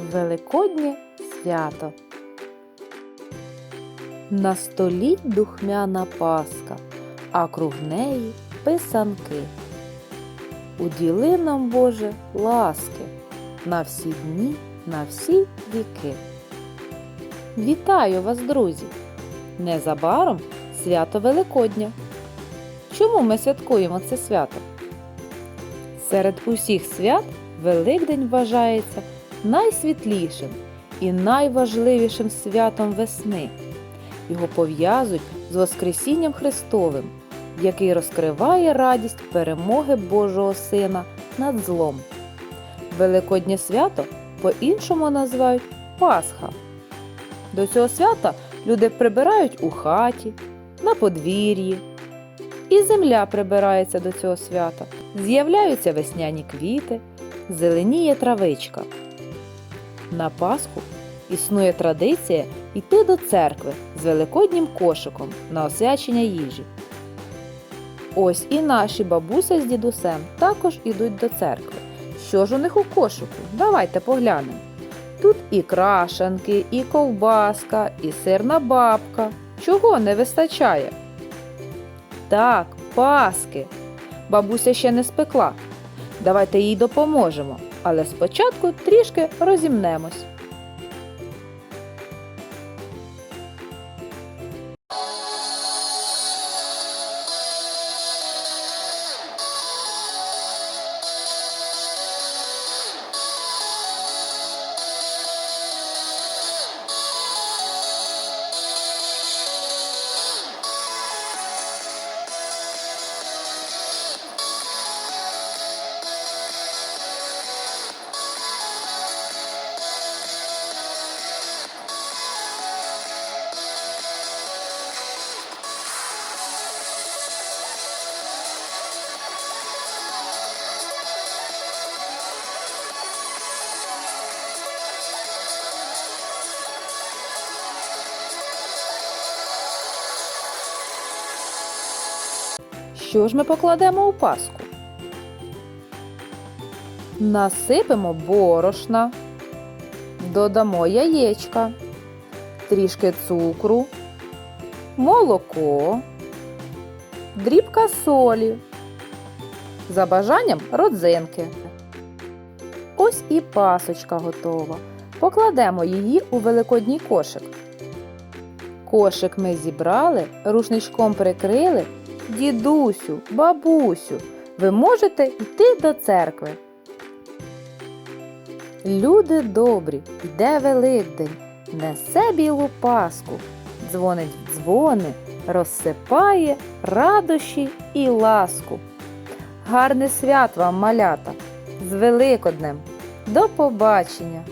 Великоднє свято. На столі духмяна паска, а круг неї писанки. Уділи нам, Боже, ласки на всі дні, на всі віки. Вітаю вас, друзі! Незабаром свято Великодня. Чому ми святкуємо це свято? Серед усіх свят Великдень вважається найсвітлішим і найважливішим святом весни. Його пов'язують з Воскресінням Христовим, який розкриває радість перемоги Божого Сина над злом. Великоднє свято по-іншому називають Пасха. До цього свята люди прибирають у хаті, на подвір'ї. І земля прибирається до цього свята. З'являються весняні квіти, зеленіє травичка. На Пасху існує традиція йти до церкви з великоднім кошиком на освячення їжі. Ось і наші бабуся з дідусем також ідуть до церкви. Що ж у них у кошику? Давайте поглянемо. Тут і крашанки, і ковбаска, і сирна бабка. Чого не вистачає? Так, паски. Бабуся ще не спекла. Давайте їй допоможемо, але спочатку трішки розімнемось. Що ж ми покладемо у паску? Насипемо борошна, додамо яєчка, трішки цукру, молоко, дрібка солі, за бажанням родзинки. Ось і пасочка готова. Покладемо її у великодній кошик. Кошик ми зібрали, рушничком прикрили. Дідусю, бабусю, ви можете йти до церкви. Люди добрі, йде Великдень, несе білу паску, дзвонить дзвони, розсипає радощі і ласку. Гарне свят вам, малята, з Великоднем! До побачення!